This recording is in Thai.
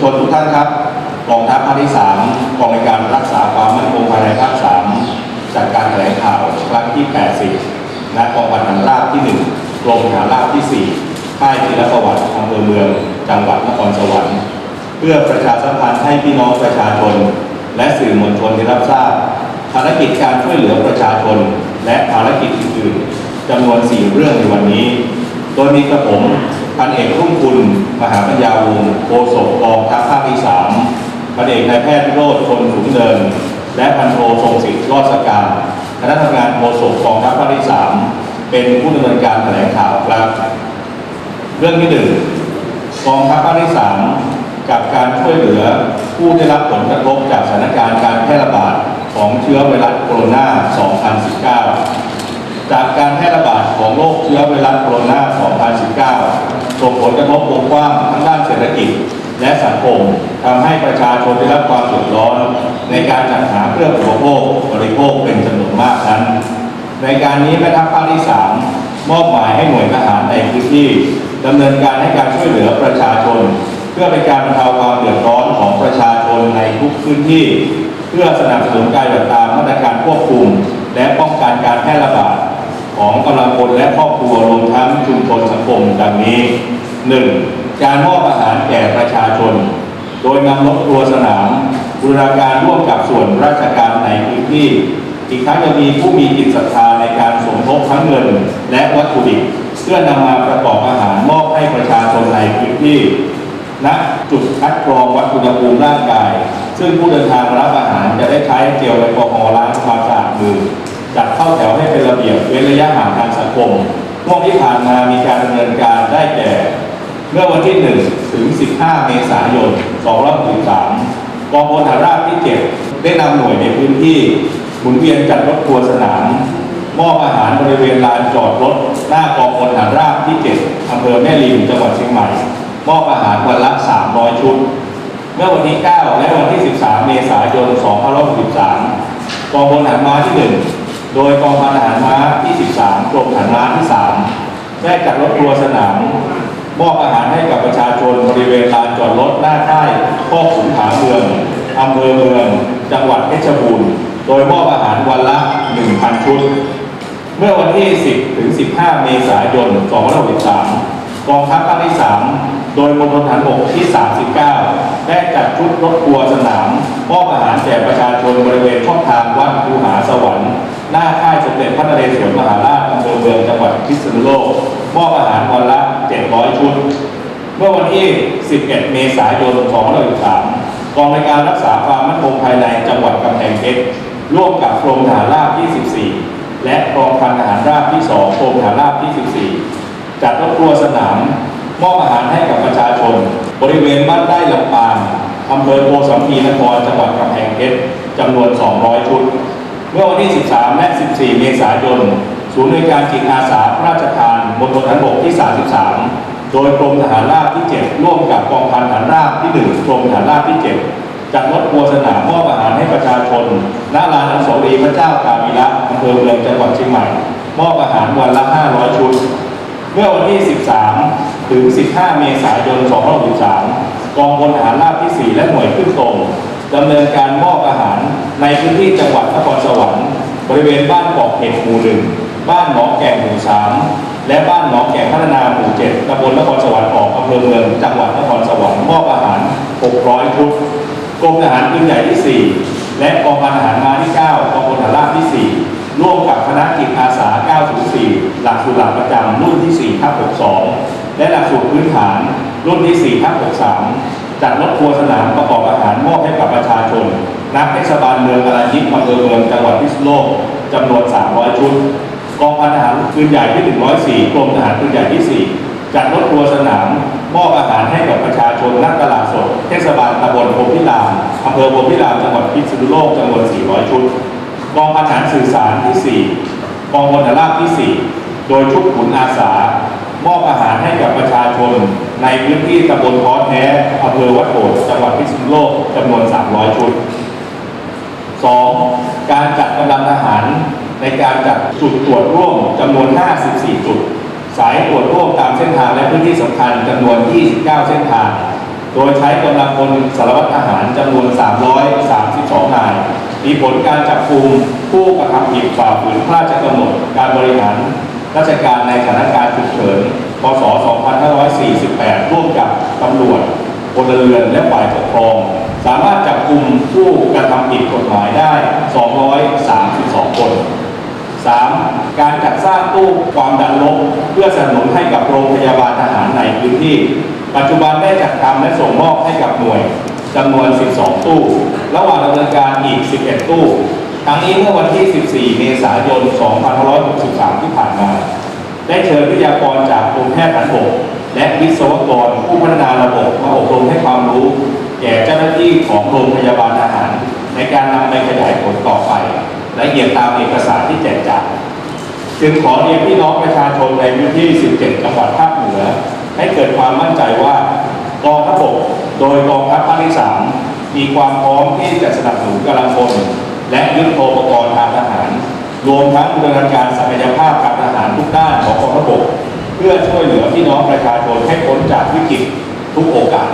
ชนทุกท่านครับกองทัพภาคที่สามกองในการรักษาความมั่นคงภายในภาคสามจัดการแถลงข่าวครั้งที่ 80ณกองพันฐาราบที่ 1กรมฐานราบที่ 4 ค่ายธีรประวัติอำเภอเมือง จังหวัดนครสวรรค์ เพื่อประชาสัมพันธ์ให้พี่น้องประชาชน และสื่อมวลชนได้รับทราบ ภารกิจการช่วยเหลือประชาชน และภารกิจอื่นๆจำนวน 4 เรื่องในวันนี้ โดยมีกระผม พันเอกรุ่งคุณ มหาปัญญาวงศ์โฆษกกองทัพภาคที่สามพันเอกนายแพทย์โรธคนสูงเนิน และพันโททรงศิษย์รอดสการคณะทำงานโฆษกกองทัพภาคที่สามเป็นผู้ดำเนินการแถลงข่าวครับ เรื่องที่หนึ่งกองทัพภาคที่สามกับการช่วยเหลือผู้ได้รับผลกระทบจากสถานการณ์การแพร่ระบาดของเชื้อไวรัสโคโรนา 2019 จากการแพร่ระบาดของโรคเชื้อไวรัสโคโรนา2019ส่งผล กระทบวงกว้างทั้งด้านเศรษฐกิจ และสังคมทำให้ประชาชนได้รับความเดือดร้อน ในการจัดหาเครื่องอุปโภคบริโภคเป็นจำนวนมากนั้น ในการนี้แม่ทัพภาคที่3มอบหมายให้หน่วยทหารในพื้นที่ดำเนินการให้การช่วยเหลือประชาชน เพื่อเป็นการบรรเทาความเดือดร้อนของประชาชนในทุกพื้นที่ เพื่อสนับสนุนการปฏิบัติตามมาตรการควบคุม และป้องกันการแพร่ระบาดของกำลังพลและครอบครัวรวมทั้งชุมชนสังคมดังนี้ 1. การมอบอาหารแก่ประชาชน โดยนำรถครัวสนามบูรณาการร่วมกับส่วนราชการในพื้นที่ อีกทั้งยังมีผู้มีจิตศรัทธาในการสมทบทั้งเงิน และวัตถุดิบเพื่อนำมาประกอบอาหารมอบให้ประชาชนในพื้นที่ณจุดคัดกรองวัดอุณหภูมิร่างกาย ซึ่งผู้เดินทางรับอาหารจะได้ใช้เจลแอลกอฮอล์ล้างความสะอาดมือจัดเข้าแถวให้เป็นระเบียบเว้นระยะห่างทางสังคมช่วงที่ผ่านมามีการดำเนินการได้แก่ เมื่อวันที่ 1 ถึง 15 เมษายน 2563กองพลฐานราบที่ 7 ได้นำหน่วยในพื้นที่หมุนเวียนจัดรถทัวร์สนาม มอบอาหารบริเวณลานจอดรถ หน้ากองพลฐานราบที่ 7อำเภอแม่ริมจังหวัดเชียงใหม่ มอบอาหารวันละ 300 ชุด เมื่อวันที่ 9 และวันที่ 13 เมษายน 2563กองพลทหารม้าที่ 1 โดยกองพันทหารม้าที่ 13กรมทหารม้าที่ 3 ได้จัดรถทัวร์สนาม มอบอาหารให้กับประชาชนบริเวณลานจอดรถหน้าค่ายพ่อขุนผาเมืองอำเภอเมือง จังหวัดเพชรบูรณ์โดยมอบอาหารวันละ 1,000 ชุด เมื่อวันที่ 10 ถึง 15 เมษายน 2563 กองทัพภาคที่ 3 โดยมณฑลฐานบกที่ 39 ได้จัดชุดรถทัวร์สนาม มอบอาหารแก่ประชาชนบริเวณช่องทางวัดภูหาสวรรค์ หน้าค่ายสมเด็จพระนเรศวรมหาราชอำเภอเมืองจังหวัดพิษณุโลก มอบอาหารวันละ 700 ชุด เมื่อวันที่ 11 เมษายน 2563กองในการรักษาความมั่นคงภายในจังหวัดกำแพงเพชรร่วมกับกรมทหารราบที่14 และกองพันทหารราบที่ 2กรมทหารราบที่ 14 จัดรถครัวสนาม มอบอาหารให้กับประชาชน บริเวณบ้านใต้ลำปางอำเภอโพสัมพีนครจังหวัดกำแพงเพชรจำนวน 200 ชุด เมื่อวันที่ 13 และ 14 เมษายน ศูนย์ในการจิตอาสาพระราชทาน มณฑลทหารบกที่ 33 โดยกรมทหารราบที่ 7 ร่วมกับกองพันทหารราบที่ 1 กรมทหารราบที่ 7 จัดรถทัวสนามมอบอาหารให้ประชาชนณลานอนุสาวรีย์พระเจ้ากาวีระอำเภอเมืองจังหวัดเชียงใหม่ มอบอาหารวันละ 500 ชุด เมื่อวันที่ 13 ถึง 15 เมษายน 2563 กองพลทหารราบที่ 4 และหน่วยขึ้นตรงดำเนินการมอบอาหารในพื้นที่จังหวัดนครสวรรค์บริเวณบ้านเกาะเห็ดหมู่หนึ่งบ้านหนองแก่งหมู่สาม และบ้านหนองแก่งพัฒนาหมู่เจ็ดตำบลนครสวรรค์ออกอำเภอเมืองจังหวัดนครสวรรค์มอบอาหาร 600 ชุดกรมทหารปืนใหญ่ที่ 4 และกองพันทหารม้าที่ 9กองพลทหารราบที่ 4 ร่วมกับคณะจิตอาสา 904 หลักสูตรหลักประจำรุ่นที่ 4 ทับ 62 และหลักสูตรพื้นฐานรุ่นที่ 4 ทับ 63 จัดรถทัวสนามประกอบอาหารมอบให้กับประชาชนนักเทศบาลเมืองอรัญญิกอำเภอเมืองจังหวัดพิษณุโลกจำนวน 300 ชุด กองพันทหารปืนใหญ่ที่ 104 กรมทหารปืนใหญ่ที่ 4 จัดรถทัวร์สนามมอบอาหารให้กับประชาชนนักตลาดสด เทศบาลตำบลพรมพิรามอำเภอพรมพิรามจังหวัดพิษณุโลกจำนวน 400 ชุด กองพันทหารสื่อสารที่ 4 กองพลทหารที่ 4 โดยชุดขุนอาสามอบอาหารให้กับประชาชน ในพื้นที่ตำบลค้อแท้อำเภอวัดโบดจังหวัดพิษณุโลกจำนวน 300 ชุด 2. การจัดกำลังทหาร ในการจัดจุดตรวจร่วมจำนวน 54 จุด สายตรวจร่วมตามเส้นทางและพื้นที่สำคัญจำนวน 29 เส้นทาง โดยใช้กำลังพลสารวัตรทหารจำนวน 332 นาย มีผลการจับกลุ่มผู้กระทำผิดฝ่าฝืนพระราชกำหนดการบริหารราชการในสถานการณ์ฉุกเฉิน พศ 2548 ร่วมกับตำรวจพลเรือนและฝ่ายปกครอง สามารถจับกลุ่มผู้กระทำผิดกฎหมายได้ 232 3. การจัดสร้างตู้ความดันลบเพื่อสนับสนุนให้กับโรงพยาบาลทหารในพื้นที่ ปัจจุบันได้จัดทำและส่งมอบให้กับหน่วยจำนวน 12 ตู้ ระหว่างดำเนินการอีก 11 ตู้ทั้งนี้เมื่อวันที่ 14 เมษายน 2563 ที่ผ่านมา ได้เชิญวิทยากรจากกรมแพทย์ฐานบกและวิศวกรผู้พัฒนาระบบมาอบรมให้ความรู้ แก่เจ้าหน้าที่ของโรงพยาบาลทหาร ในการนำไปขยายผลต่อไป ละเอียดตามเอกสารที่แจกจ่ายจึงขอเรียนพี่น้องประชาชนในพื้นที่ 17 จังหวัดภาคเหนือ ให้เกิดความมั่นใจว่ากองทัพบกโดยกองทัพภาคที่ 3 มีความพร้อมที่จะสนับสนุนกำลังพลและยุทโธปกรณ์ทางทหาร รวมทั้งบูรณาการศักยภาพการทหารทุกด้านของกองทัพบก เพื่อช่วยเหลือพี่น้องประชาชนให้พ้นจากวิกฤตทุกโอกาส